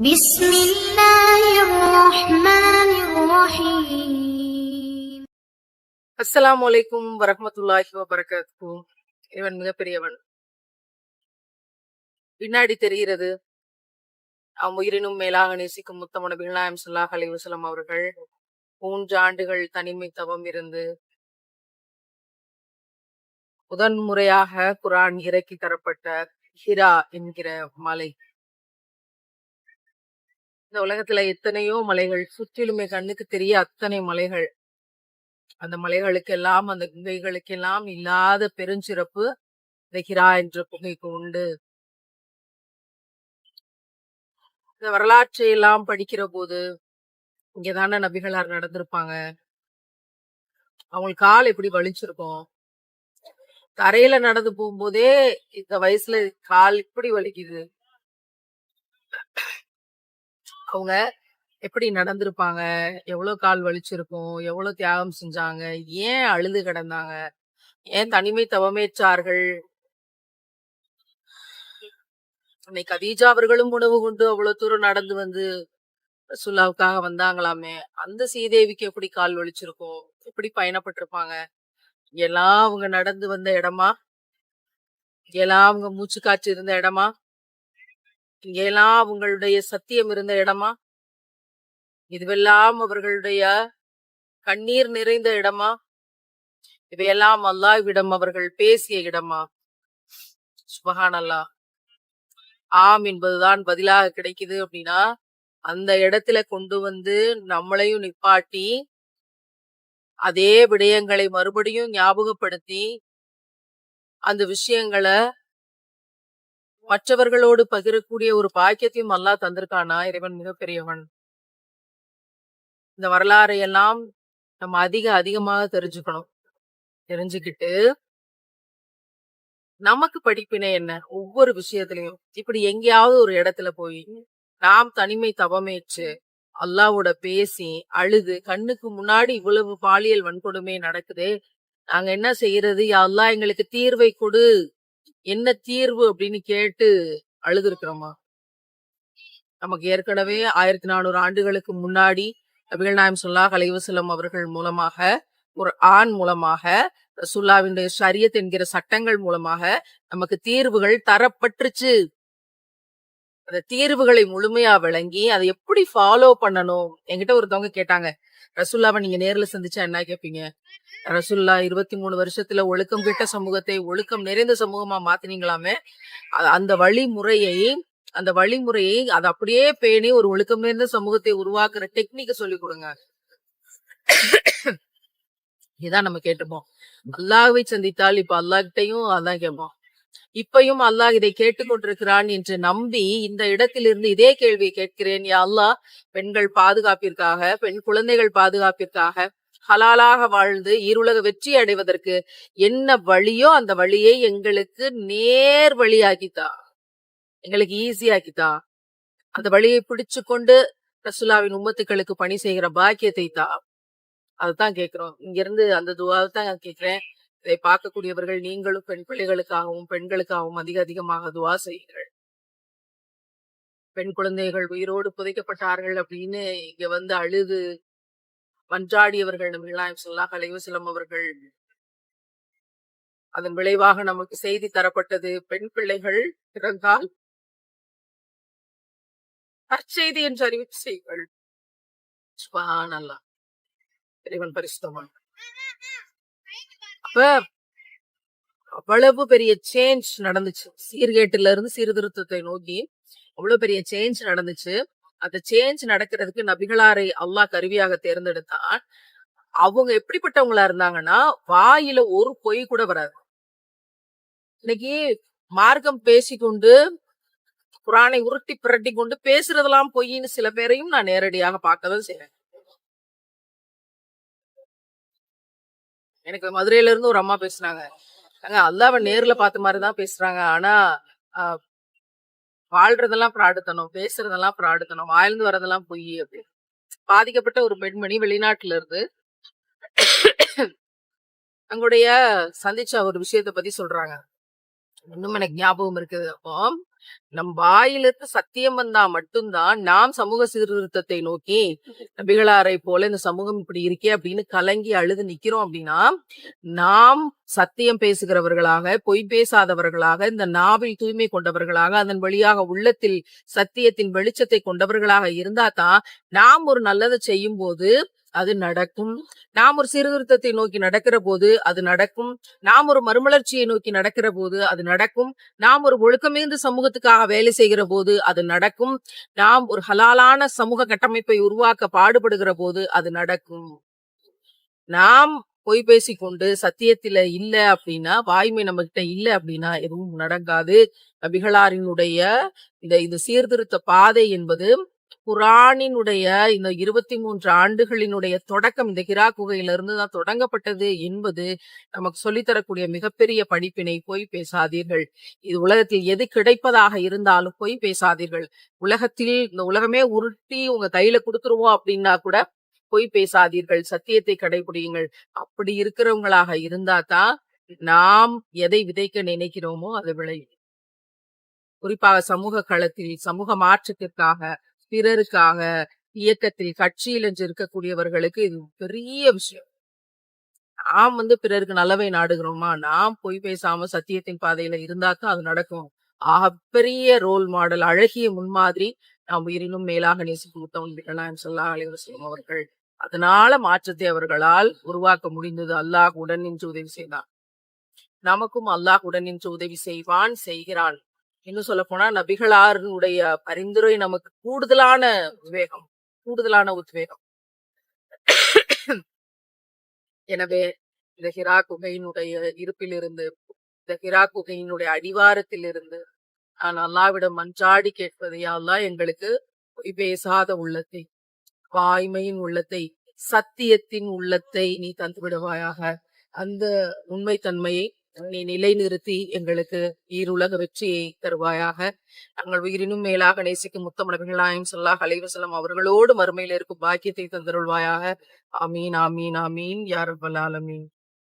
بسم الله الرحمن الرحيم அஸ்ஸலாமு அலைக்கும் வரஹ்மத்துல்லாஹி வபரகாத்துஹு இவன் மிகப்பெரியவன் பின்னாடி தெரிகிறது அவன் உயிரினும் மேலாக நேசிக்கும் முத்தமன பில்நாயம் சொல்லாஹ் அலி வசலம் அவர்கள் மூன்று ஆண்டுகள் தனிமை தவம் இருந்து முதன் முறையாக குரான் இறக்கி தரப்பட்ட ஹிரா என்கிற மலை இந்த உலகத்துல எத்தனையோ மலைகள் சுற்றிலுமே கண்ணுக்கு தெரிய அத்தனை மலைகள். அந்த மலைகளுக்கெல்லாம் அந்த குகைகளுக்கெல்லாம் இல்லாத பெருஞ்சிறப்பு இந்த ஹிரா என்ற குகைக்கு உண்டு. இந்த வரலாற்றை எல்லாம் படிக்கிற போது இங்கதானே நபிகளார் நடந்திருப்பாங்க. அவங்க கால் எப்படி வலிச்சிருக்கும்? தரையில நடந்து போகும்போதே இந்த வயசுல கால் இப்படி வலிக்குது. அவங்க எப்படி நடந்திருப்பாங்க? எவ்வளவு கால் வலிச்சிருக்கும்? எவ்வளவு தியாகம் செஞ்சாங்க? ஏன் அழுது கிடந்தாங்க? ஏன் தனிமை தவமேற்றார்கள்? இன்னைக்கு கதீஜா அவர்களும் உணவு கொண்டு அவ்வளவு தூரம் நடந்து வந்து சுல்லாவுக்காக வந்தாங்களாமே. அந்த சீதேவிக்கு எப்படி கால் வலிச்சிருக்கும்? எப்படி பயணப்பட்டிருப்பாங்க? எல்லாம் அவங்க நடந்து வந்த இடமா? எல்லாம் அவங்க மூச்சு காய்ச்சி இருந்த இடமா? இங்கெல்லாம் அவங்களுடைய சத்தியம் இருந்த இடமா? இதுவெல்லாம் அவர்களுடைய கண்ணீர் நிறைந்த இடமா? இவையெல்லாம் அல்லாஹ்விடம் அவர்கள் பேசிய இடமா? சுபஹான் அல்லாஹ் ஆம் என்பதுதான் பதிலாக கிடைக்குது அப்படின்னா அந்த இடத்துல கொண்டு வந்து நம்மளையும் நிப்பாட்டி அதே விடயங்களை மறுபடியும் ஞாபகப்படுத்தி அந்த விஷயங்களை மற்றவர்களோடு பகிரக்கூடிய ஒரு பாக்கியத்தையும் அல்லாஹ் தந்திருக்கானா? இறைவன் மிகப்பெரியவன் இந்த வரலாறை எல்லாம் நம்ம அதிக அதிகமாக தெரிஞ்சுக்கணும். தெரிஞ்சுக்கிட்டு நமக்கு படிப்பினை என்ன? ஒவ்வொரு விஷயத்திலையும். இப்படி எங்கேயாவது ஒரு இடத்துல போய் நாம் தனிமை தவமேற்று அல்லாவோட பேசி அழுது கண்ணுக்கு முன்னாடி இவ்வளவு பாலியல் வன்கொடுமை நடக்குது நாங்க என்ன செய்யறது? அல்லாஹ் எங்களுக்கு தீர்வை கொடு. என்ன தீர்வு அப்படின்னு கேட்டு அழுதுருக்கிறோமா? நமக்கு ஏற்கனவே ஆயிரத்தி நானூறு ஆண்டுகளுக்கு முன்னாடி நபிகள் நாயம் சொல்லா கலைவசலம் அவர்கள் மூலமாக ஒரு ஆண் மூலமாக ரசுல்லாவினுடைய ஷரியத் என்கிற சட்டங்கள் மூலமாக நமக்கு தீர்வுகள் தரப்பட்டுருச்சு. அந்த தீர்வுகளை முழுமையா விளங்கி அதை எப்படி ஃபாலோ பண்ணணும்? என்கிட்ட ஒருத்தவங்க கேட்டாங்க ரசுல்லாவை நீங்க நேர்ல சந்திச்சா என்ன கேட்பீங்க ரசுல்லா இருபத்தி மூணு வருஷத்துல ஒழுக்கம் கெட்ட சமூகத்தை ஒழுக்கம் நிறைந்த சமூகமா மாத்தினீங்களாமே? அந்த வழிமுறையை அந்த வழிமுறையை அதை அப்படியே பேணி ஒரு ஒழுக்கம் நிறைந்த சமூகத்தை உருவாக்குற டெக்னிக்க சொல்லி கொடுங்க. இதான் நம்ம கேட்டுப்போம் அல்லாவை சந்தித்தால் இப்ப அல்லாஹ்கிட்டையும் அதான் கேட்போம். இப்பையும் அல்லாஹ் இதை கேட்டுக்கொண்டிருக்கிறான் என்று நம்பி இந்த இடத்திலிருந்து இதே கேள்வியை கேட்கிறேன் யா அல்லாஹ் பெண்கள் பாதுகாப்பிற்காக பெண் குழந்தைகள் பாதுகாப்பிற்காக ஹலாலாக வாழ்ந்து இருளக வெற்றி அடைவதற்கு என்ன வழியோ அந்த வழியை எங்களுக்கு நேர் வழியாக்கித்தா. எங்களுக்கு ஈஸியாக்கித்தா அந்த வழியை பிடிச்சு கொண்டு ரசுல்லாவின் உம்மத்துக்களுக்கு பணி செய்கிற பாக்கியத்தை தா. அதுதான் கேட்கிறோம். இங்க இருந்து அந்த துவாவை தான் கேட்கிறேன். இதை பார்க்கக்கூடியவர்கள் நீங்களும் பெண் பிள்ளைகளுக்காகவும் பெண்களுக்காகவும் அதிக அதிகமாக துவா செய்யுங்கள். பெண் குழந்தைகள் உயிரோடு புதைக்கப்பட்டார்கள் அப்படின்னு இங்க வந்து அழுது மன்றாடியவர்கள் நபிகளாயம் சொல்லா அலைவசலம் அவர்கள். அதன் விளைவாக நமக்கு செய்தி தரப்பட்டது பெண் பிள்ளைகள் பிறந்தால் அச்செய்தி என்று அறிவிப்பு செய்யுங்கள். சுபஹான் இறைவன் பரிசுத்தவான் அப்ப அவ்வளவு பெரிய சேஞ்ச் நடந்துச்சு. சீர்கேட்டுல இருந்து சீர்திருத்தத்தை நோக்கி அவ்வளவு பெரிய சேஞ்ச் நடந்துச்சு. அந்த சேஞ்ச் நடக்கிறதுக்கு நபிகளாரை அல்லாஹ் கருவியாக தேர்ந்தெடுத்தான். அவங்க எப்படிப்பட்டவங்களா இருந்தாங்கன்னா வாயில ஒரு பொய் கூட வராது. இன்னைக்கு மார்க்கம் பேசிக்கொண்டு குரானை உருட்டி பிரட்டி கொண்டு பேசுறதெல்லாம் பொய்ன்னு சில பேரையும் நான் நேரடியாக பார்க்கதான் செய்வேன். எனக்கு மதுரையில இருந்து ஒரு அம்மா பேசுனாங்க. அங்க அல்லாவை நேர்ல பார்த்த மாதிரி தான் பேசுறாங்க. ஆனா வாழ்றதெல்லாம் பிராடுத்தனம் பேசுறதெல்லாம் பிராடுத்தனம் வாழ்ந்து வரதெல்லாம் பொய் அப்படி பாதிக்கப்பட்ட ஒரு பெண்மணி வெளிநாட்டுல இருந்து அங்களுடைய சந்திச்ச ஒரு விஷயத்த பத்தி சொல்றாங்க. இன்னும் எனக்கு ஞாபகம் இருக்குது. அப்போ நம் வாயிலிருந்து சத்தியம் வந்தா மட்டும்தான் நாம் சமூக சீர்திருத்தத்தை நோக்கி நபிகளாரை போல இந்த சமூகம் இப்படி இருக்கே அப்படின்னு கலங்கி அழுது நிக்கிறோம் அப்படின்னா நாம் சத்தியம் பேசுகிறவர்களாக பொய் பேசாதவர்களாக இந்த நாவில் தூய்மை கொண்டவர்களாக அதன் வழியாக உள்ளத்தில் சத்தியத்தின் வெளிச்சத்தை கொண்டவர்களாக இருந்தா தான் நாம் ஒரு நல்லதை செய்யும் போது அது நடக்கும். நாம் ஒரு சீர்திருத்தத்தை நோக்கி நடக்கிற போது அது நடக்கும். நாம் ஒரு மறுமலர்ச்சியை நோக்கி நடக்கிற போது அது நடக்கும். நாம் ஒரு ஒழுக்கமேந்து சமூகத்துக்காக வேலை செய்கிற போது அது நடக்கும். நாம் ஒரு ஹலாலான சமூக கட்டமைப்பை உருவாக்க பாடுபடுகிற போது அது நடக்கும். நாம் பொய் பேசிக்கொண்டு சத்தியத்துல இல்ல அப்படின்னா வாய்மை நம்ம கிட்ட இல்ல அப்படின்னா எதுவும் நடக்காது. நபிகளாரினுடைய இந்த இந்த சீர்திருத்த பாதை என்பது குரானினுடைய இந்த இருபத்தி மூன்று ஆண்டுகளினுடைய தொடக்கம் இந்த கிரா குகையிலிருந்து தான் தொடங்கப்பட்டது என்பது நமக்கு சொல்லித்தரக்கூடிய மிகப்பெரிய படிப்பினை பொய் பேசாதீர்கள். இது உலகத்தில் எது கிடைப்பதாக இருந்தாலும் பொய் பேசாதீர்கள். உலகத்தில் இந்த உலகமே உருட்டி உங்க கையில கொடுத்துருவோம் அப்படின்னா கூட பொய் பேசாதீர்கள். சத்தியத்தை கடைபிடியுங்கள். அப்படி இருக்கிறவங்களாக இருந்தா தான் நாம் எதை விதைக்க நினைக்கிறோமோ அது விளையும். குறிப்பாக சமூக களத்தில் சமூக மாற்றத்திற்காக பிறருக்காக இயக்கத்தில் கட்சியில் என்று இருக்கக்கூடியவர்களுக்கு இது பெரிய விஷயம். நாம் வந்து பிறருக்கு நல்லவை நாடுகிறோமா? நாம் பொய் பேசாம சத்தியத்தின் பாதையில இருந்தா தான் அது நடக்கும். அப்பெரிய ரோல் மாடல் அழகிய முன்மாதிரி நாம் உயிரினும் மேலாக நேசிக்கும் முத்தவன் சொல்லா அலைவசம் அவர்கள். அதனால மாற்றத்தை அவர்களால் உருவாக்க முடிந்தது அல்லாஹ் உடன் நின்று உதவி செய்தான். நமக்கும் அல்லாஹ் உடன் நின்று உதவி செய்வான் செய்கிறான். இன்னும் சொல்ல போனா நபிகளாருடைய பரிந்துரை நமக்கு கூடுதலான உத்வேகம் கூடுதலான உத்வேகம். எனவே இந்த ஹிரா குகையினுடைய இருப்பிலிருந்து இந்த ஹிரா குகையினுடைய அடிவாரத்திலிருந்து நான் அல்லாவிடம் மன்றாடி கேட்பது எங்களுக்கு பொய் பேசாத உள்ளத்தை வாய்மையின் உள்ளத்தை சத்தியத்தின் உள்ளத்தை நீ தந்து விடுவாயாக அந்த உண்மைத்தன்மையை நீ நிலைநிறுத்தி எங்களுக்கு ஈருலக வெற்றியை தருவாயாக. நாங்கள் உயிரினும் மேலாக நேசிக்கும் முத்தமிழர்களாயும் சொல்லாஹ் அலைவசலம் அவர்களோடு மறுமையில் இருக்கும் பாக்கியத்தை தந்தருள்வாயாக. ஆமீன் ஆமீன் ஆமீன். யார் பலாலமீன்